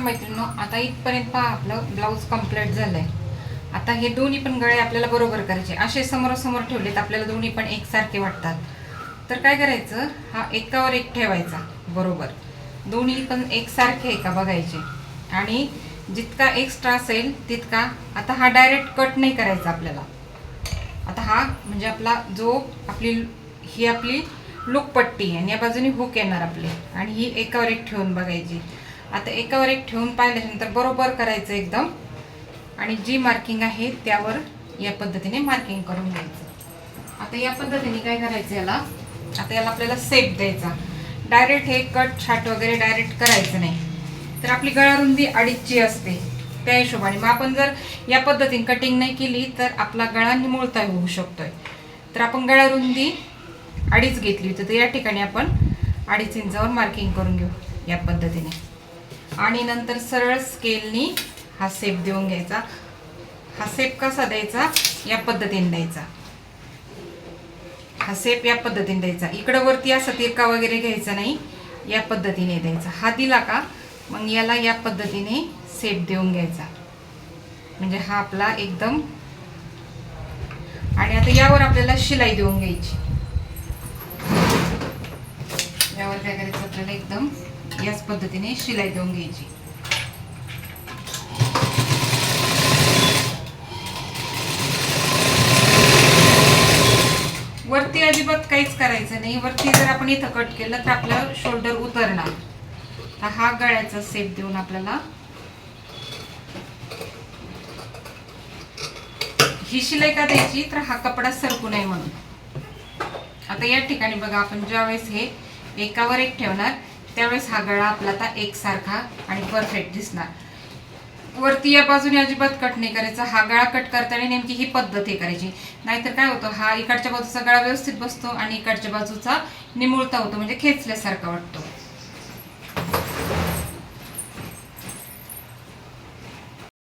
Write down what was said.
मैत्रिणी आता इथपर्यंत पहा आपलं ब्लाऊज कंप्लीट झालंय. आता हे दोन्ही पण गळे आपल्याला बरोबर करायचे. असे समोरासमोर ठेवलेत आपल्याला दोन्ही पण एकसारखे वाटतात. तर काय करायचं? हा एकावर एक ठेवायचा बरोबर. दोन्ही पण एकसारखे आहे का बघायचे. आणि जितका एक्स्ट्रा असेल तितका आता हा डायरेक्ट कट नाही करायचा आपल्याला. आता हा म्हणजे आपला जो आपली ही आपली लुकपट्टी आहे आणि या बाजूने हुक येणार आपले. आणि ही एकावर एक ठेवून बघायची. आता एकावर एक ठेवून पाहिल्यानंतर बरोबर करायचं एकदम. आणि जी मार्किंग आहे त्यावर या पद्धतीने मार्किंग करून घ्यायचं. आता या पद्धतीने काय करायचं याला? आता याला आपल्याला सेप द्यायचा. डायरेक्ट हे कट छाट वगैरे डायरेक्ट करायचं नाही. तर आपली गळारुंदी अडीचची असते. त्या हिशोबाने. मग आपण जर या पद्धतीने कटिंग नाही केली तर आपला गळा निमुळता होऊ शकतोय. तर आपण गळारुंदी अडीच घेतली. होती तर या ठिकाणी आपण अडीच इंचावर मार्किंग करून घेऊ या पद्धतीने. आणि नंतर सरळ स्केलनी हा सेप देऊन घ्यायचा. हा सेप कसा द्यायचा? या पद्धतीने द्यायचा. हा सेप या पद्धतीने द्यायचा. इकडं वरती असा तिरका वगैरे घ्यायचा नाही. या पद्धतीने द्यायचा. हा दिला का? मग याला या पद्धतीने सेप देऊन घ्यायचा. म्हणजे हा आपला एकदम आणि आता यावर आपल्याला शिलाई देऊन घ्यायची. यावर काय करायचं? आपल्याला एकदम याच पद्धतीने शिलाई देऊन घ्यायची. वरती अजिबात काहीच करायचं नाही. वरती जर आपण इथं कट केलं तर आपलं शोल्डर उतरणार. तर हा गळ्याचा सेप देऊन आपल्याला ही शिलाई का द्यायची? तर हा कपडा सरकू नये म्हणून. आता या ठिकाणी बघा आपण ज्यावेळेस हे एकावर एक ठेवणार त्यावेळेस हा गळा आपला आता एकसारखा आणि परफेक्ट दिसणार. वरती या बाजूने अजिबात कट नाही करायचा. हा गळा कट करताना नेमकी ही पद्धत हे करायची. नाहीतर काय होतं? हा इकडच्या बाजूचा गळा व्यवस्थित बसतो आणि इकडच्या बाजूचा निमुळता होतो म्हणजे खेचल्यासारखा वाटतो.